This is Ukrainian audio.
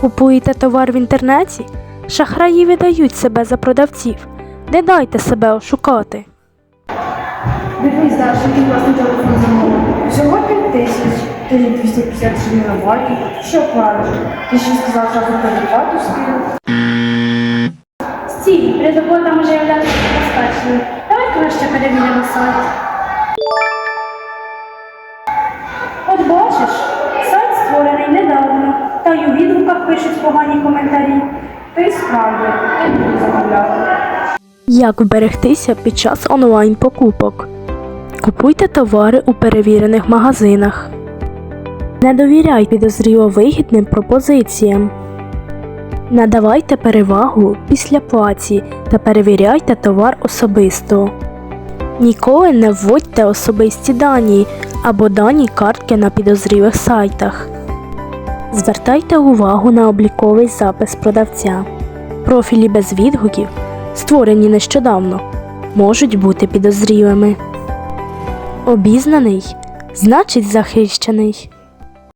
Купуєте товар в інтернеті? Шахраї видають себе за продавців. Не дайте себе ошукати. Дивись, Даша, який класний телефон замовив. Всього 5 тисяч, ти 253 мегабайти. Що правильно? Ти ще сказав, що кредитату скинув. Стій, предоплата може являтися небезпечною. Давай краще перевіримо сайт. От бачиш, сайт створений недавно, та й пишуть погані коментарі. Ти справді, не буду замовляти. Як вберегтися під час онлайн-покупок? Купуйте товари у перевірених магазинах. Не довіряй підозріло вигідним пропозиціям. Надавайте перевагу після платі та перевіряйте товар особисто. Ніколи не вводьте особисті дані або дані картки на підозрілих сайтах. Звертайте увагу на обліковий запис продавця. Профілі без відгуків створені нещодавно, можуть бути підозрілими. Обізнаний значить захищений.